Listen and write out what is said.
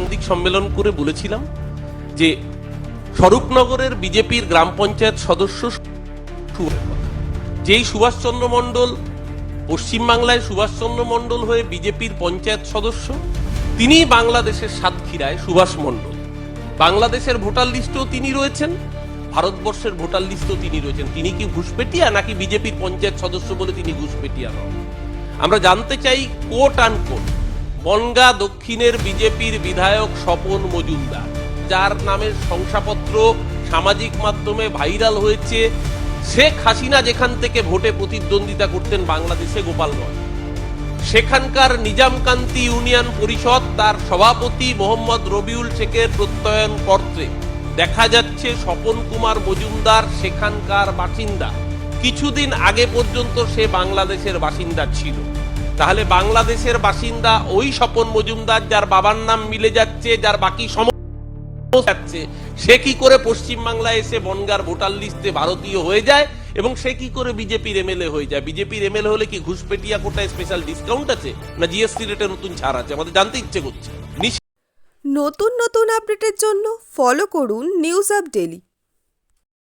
সাংবাদিক সম্মেলন করে বলেছিলাম যে স্বরূপনগরের বিজেপির গ্রাম পঞ্চায়েত সদস্য যেই সুভাষচন্দ্র মণ্ডল, পশ্চিমবাংলায় সুভাষচন্দ্র মণ্ডল হয়ে বিজেপির পঞ্চায়েত সদস্য তিনি বাংলাদেশের সাতক্ষীরায় সুভাষ মণ্ডল। বাংলাদেশের ভোটার লিস্টেও তিনি রয়েছেন, ভারতবর্ষের ভোটার লিস্টেও তিনি রয়েছেন। তিনি কি ঘুষপেটিয়া নাকি বিজেপির পঞ্চায়েত সদস্য বলে তিনি ঘুষপেটিয়া নন? আমরা জানতে চাই কোট আন কোট। বনগা দক্ষিণের বিজেপির বিধায়ক স্বপন মজুমদার, যার নামের শংসাপত্র সামাজিক মাধ্যমে ভাইরাল হয়েছে। শেখ হাসিনা যেখান থেকে ভোটে প্রতিদ্বন্দ্বিতা করতেন বাংলাদেশে গোপালগঞ্জ। সেখানকার নিজামকান্তি ইউনিয়ন পরিষদ তার সভাপতি মোহাম্মদ রবিউল শেখের প্রত্যয়ন পত্রে দেখা যাচ্ছে স্বপন কুমার মজুমদার সেখানকার বাসিন্দা। কিছুদিন আগে পর্যন্ত সে বাংলাদেশের বাসিন্দা ছিল। তাহলে বাংলাদেশের বাসিন্দা ওই স্বপন মজুমদার যার বাবার নাম মিলে যাচ্ছে, যার বাকি সম যাচ্ছে, সে কি করে পশ্চিমবাংলায় এসে বনগার ভোটার লিস্টে ভারতীয় হয়ে যায় এবং সে কি করে বিজেপির এমএলএ হয়ে যায়? বিজেপির এমএলএ হলে কি ঘুষপেটিয়া কোটায় স্পেশাল ডিসকাউন্ট আছে? না জিএসটি রেটে নতুন ছাড় আছে? আমাদের জানতে ইচ্ছে করছে। নতুন নতুন আপডেটের জন্য ফলো করুন নিউজ আপ ডেলি